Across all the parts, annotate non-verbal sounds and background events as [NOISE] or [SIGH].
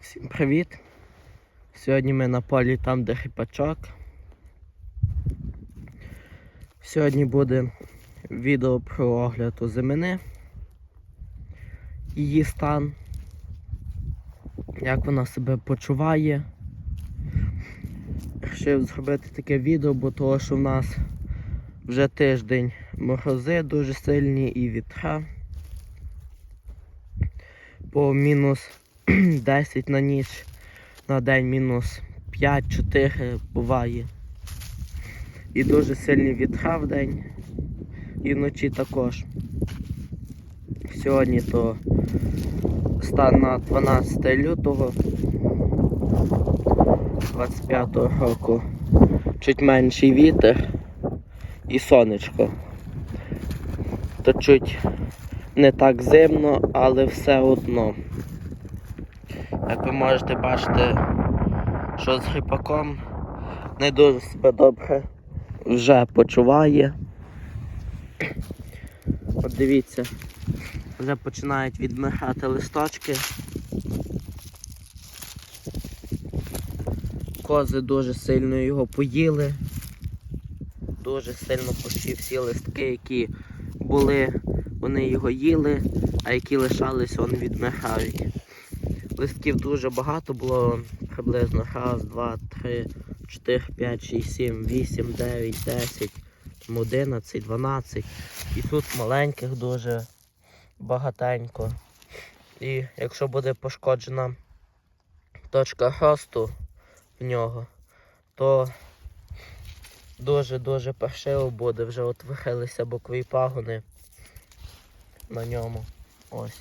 Всім привіт! Сьогодні ми на полі там, де хипачок. Сьогодні буде відео про огляд озимини, її стан, як вона себе почуває. Рішив зробити таке відео, бо того, що в нас вже тиждень морози дуже сильні і вітра. По мінус [CLEARS THROAT] 10 на ніч, на день мінус 5-4 буває. І дуже сильні вітра в день. І вночі також. Сьогодні то стан на 12 лютого 25 року. Чуть менший вітер і сонечко. То чуть не так зимно, але все одно. Як ви можете бачити, що з грипаком не дуже себе добре вже почуває. От дивіться, вже починають відмирати листочки. Кози дуже сильно його поїли. Дуже сильно почти всі листки, які були, вони його їли, а які лишались, вони відмирають. Листків дуже багато було приблизно раз, два, три, чотири, п'ять, шість, сім, вісім, дев'ять, десять, там, одинадцять, дванадцять. І тут маленьких дуже багатенько. І якщо буде пошкоджена точка росту в нього, то дуже-дуже паршиво буде, вже отвихилися бокові пагони на ньому. Ось.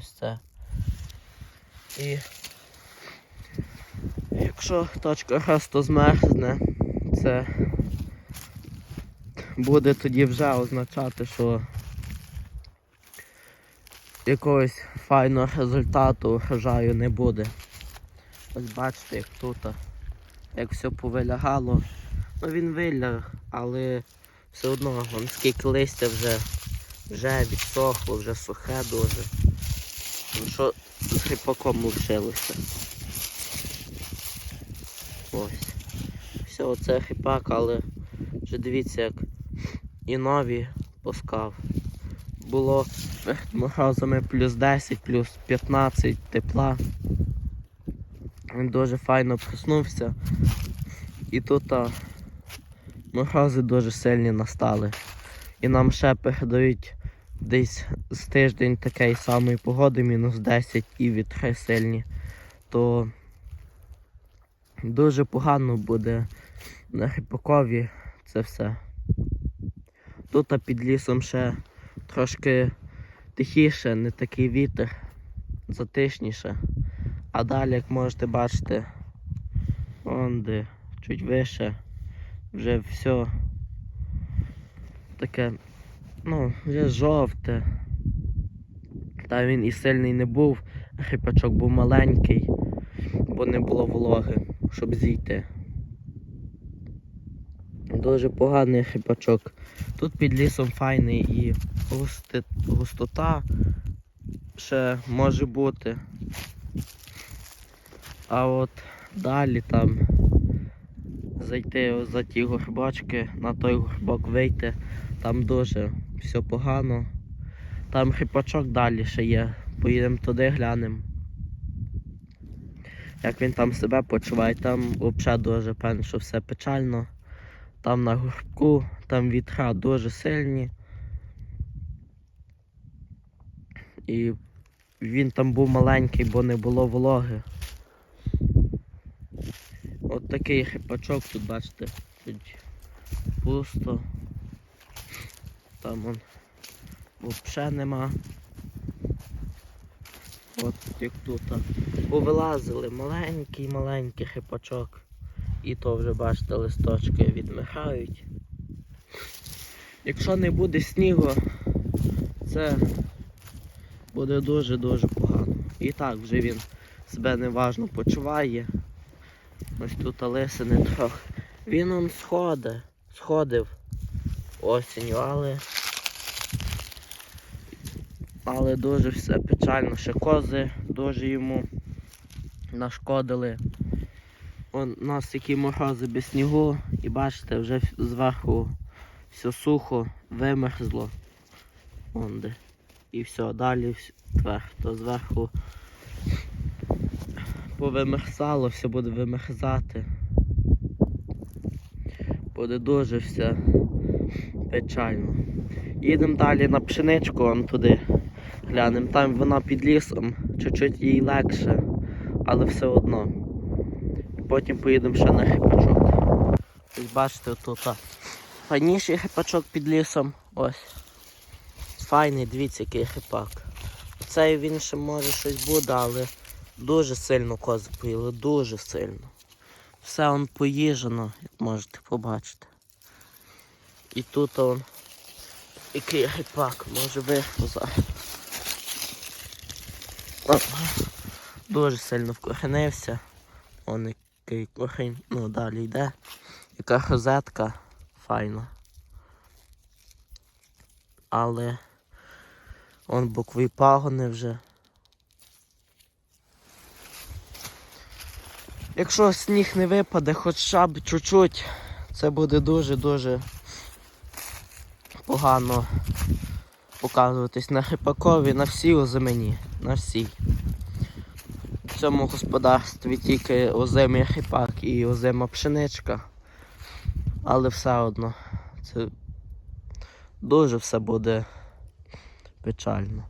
Ось це. І якщо точка росту змерзне, це буде тоді вже означати, що якогось файного результату врожаю не буде. Ось бачите, як тут, як все повилягало. Ну він виляг, але все одно вон скільки листя вже, вже відсохло, вже сухе дуже. Ну, що з грипаком лишилося. Ось. Все, оце грипак, але вже дивіться, як і нові пускав. Було морозами плюс 10, плюс 15 тепла. Він дуже файно проснувся. І тут а, морози дуже сильні настали. І нам ще передають десь з тиждень такої самої погоди, мінус 10 і вітри сильні, то дуже погано буде на Грипакові це все. Тут а під лісом ще трошки тихіше, не такий вітер, затишніше. А далі, як можете бачити, вон де чуть вище, вже все таке ну, вже жовте. Та він і сильний не був, хрипачок був маленький, бо не було вологи, щоб зійти. Дуже поганий хрипачок. Тут під лісом файний і густи, густота ще може бути. А от далі там зайти за ті горбочки, на той горбок вийти. Там дуже все погано. Там хрипачок далі ще є. Поїдемо туди, глянемо. Як він там себе почуває, там взагалі дуже певно, що все печально. Там на горбку, там вітра дуже сильні. І він там був маленький, бо не було вологи. От такий хрипачок тут, бачите, чуть пусто. Там он взагалі нема. От як тут. Повилазили маленький-маленький хипачок. І то вже бачите, листочки відмихають. Якщо не буде снігу, це буде дуже-дуже погано. І так вже він себе неважно почуває. Ось тут лисини трохи. Він он сходить, сходив осінню, але Але дуже все печально. Ще кози дуже йому нашкодили. У нас такі морози без снігу і бачите, вже зверху все сухо, вимерзло. Вон де. І все, далі твердо. Зверху повимерзало, все буде вимерзати. Буде дуже все печально. Їдемо далі на пшеничку, он туди глянемо. Там вона під лісом, чуть-чуть їй легше, але все одно. Потім поїдемо ще на грибачок. Ось бачите, тут файніший грибачок під лісом. Ось. Файний, дивіться, який грибак. Цей він ще може щось буде, але дуже сильно кози поїли, дуже сильно. Все он поїжено, як можете побачити. І тут он який грибак, може вихну Дуже сильно вкоренився. Он який корінь, ну далі йде. Яка розетка файна. Але он бокові пагони вже. Якщо сніг не випаде хоча б чуть-чуть, це буде дуже-дуже погано показуватись на грипакові, на всій озимені, на всій. В цьому господарстві тільки озимий грипак і озима пшеничка. Але все одно це дуже все буде печально.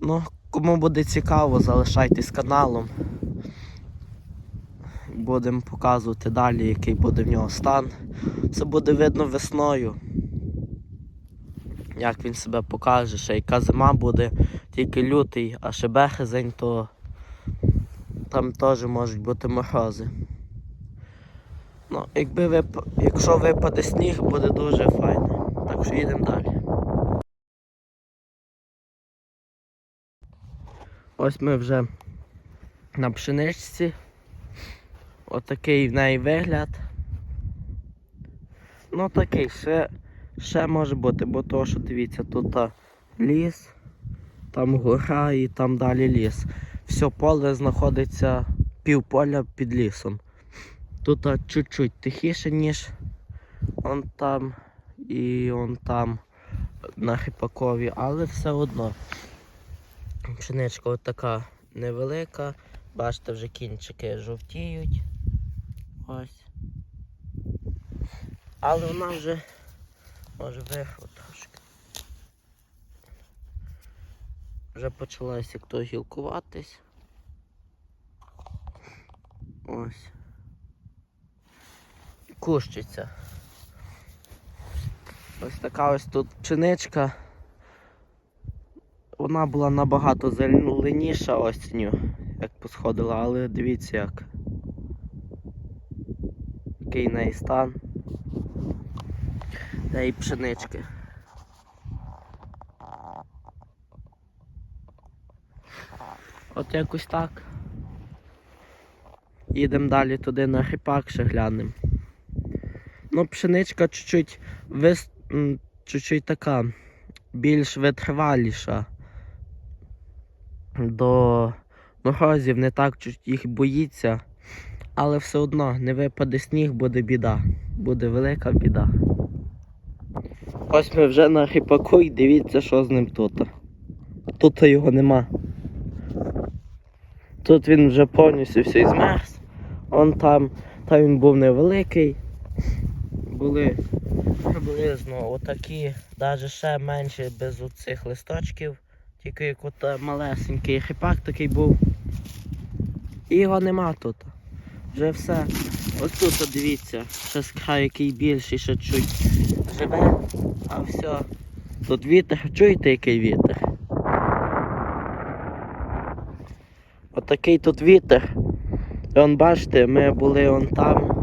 Ну, кому буде цікаво, залишайтесь каналом. Будемо показувати далі, який буде в нього стан. Це буде видно весною. Як він себе покаже, ще яка зима буде, тільки лютий, а ще березень, то там теж можуть бути морози. Ну, якби вип... якщо випаде сніг, буде дуже файно. Так що їдемо далі. Ось ми вже на пшеничці. Отакий в неї вигляд. Ну такий, ще, ще може бути, бо то, що дивіться, тут ліс, там гора і там далі ліс. Все поле знаходиться півполя під лісом. Тут чуть-чуть тихіше, ніж он там і он там на Хипакові, але все одно. Пшеничка от така невелика. Бачите, вже кінчики жовтіють. Ось. Але вона вже може вихло трошки. Вже почалася як то гілкуватись. Ось. Кущиться. Ось така ось тут пшеничка. Вона була набагато зеленіша осінню, як посходила, але дивіться як. Який неї стан. Та й пшенички. От якось так. Їдемо далі туди на гріпак ще глянемо. Ну, пшеничка чуть-чуть вис... чуть-чуть така більш витриваліша до морозів, не так їх боїться, але все одно не випаде сніг, буде біда. Буде велика біда. Ось ми вже на гріпаку і дивіться, що з ним тут. Тут його нема. Тут він вже повністю все змерз. Он там, там він був невеликий. Були приблизно отакі, навіть ще менше без оцих листочків. Тільки як от е, малесенький хрипак такий був. І його нема тут. Вже все. Ось тут дивіться, ще з який більший, ще чуть живе, а все. Тут вітер, чуєте який вітер? Отакий тут вітер. І он бачите, ми були он там.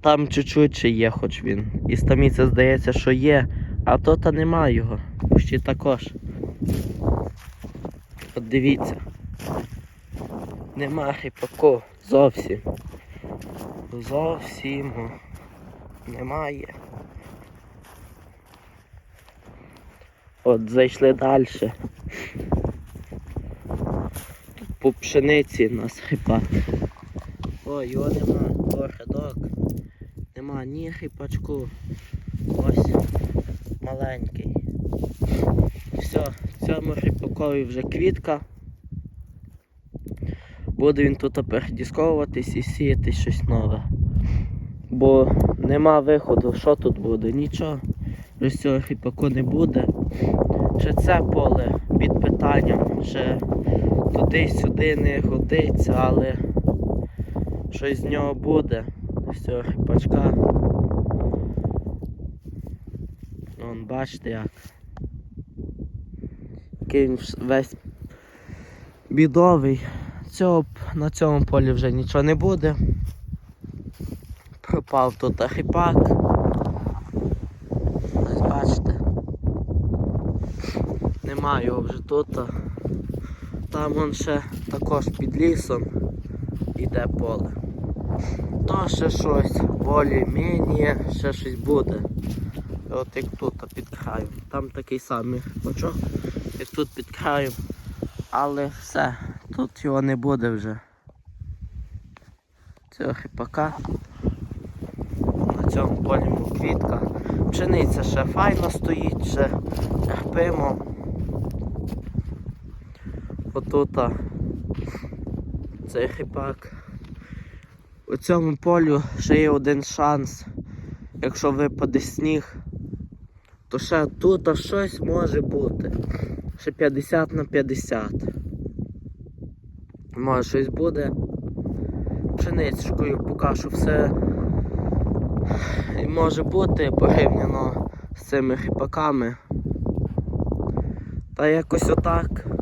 Там чуть-чуть ще є, хоч він. І стаміться здається, що є, а то та нема його. Ще також. От дивіться. Нема хіпаку зовсім. Зовсім немає. От зайшли далі. Тут по пшениці нас хипа. Ой, його нема, О. Нема ні хипачку. Ось маленький. Все, цьому хипакові вже квітка. Буде він тут передісковуватись і сіяти щось нове. Бо нема виходу, що тут буде? Нічого. Без цього хіпаку не буде. Ще це поле під питанням, ще туди-сюди не годиться, але щось з нього буде. Цього хіпачка. Вон, бачите як. Який весь бідовий. Цього на цьому полі вже нічого не буде. Пропав тут хіпак. Ось бачите. Нема вже тут. Там вон ще також під лісом іде поле. То ще щось болі-міні, ще щось буде. От як тут під. Там такий самий бачок, як тут під краєм. Але все, тут його не буде вже. Цього хипака. На цьому полі квітка. Пшениця ще файно стоїть, ще терпимо. Отута цей хипак. У цьому полю ще є один шанс. Якщо випаде сніг, то ще тут щось може бути. Ще 50 на 50. Може щось буде. Пшеничкою поки що все і може бути порівняно з цими хіпаками. Та якось отак.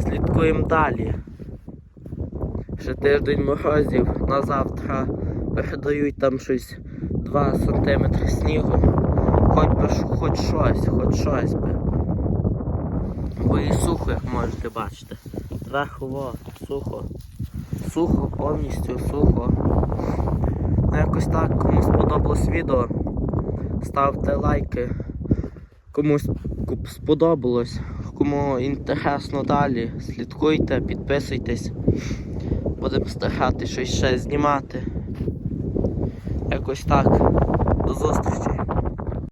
Слідкуємо далі. Ще тиждень морозів на завтра передають там щось 2 см снігу. Хоч би хоч щось, хоч щось би. Бо і сухо, як можете бачити. Зверху сухо. Сухо, повністю сухо. Ну якось так, кому сподобалось відео, ставте лайки. Комусь сподобалось, кому інтересно далі, слідкуйте, підписуйтесь. Будемо старатися щось ще знімати. Якось так. До зустрічі.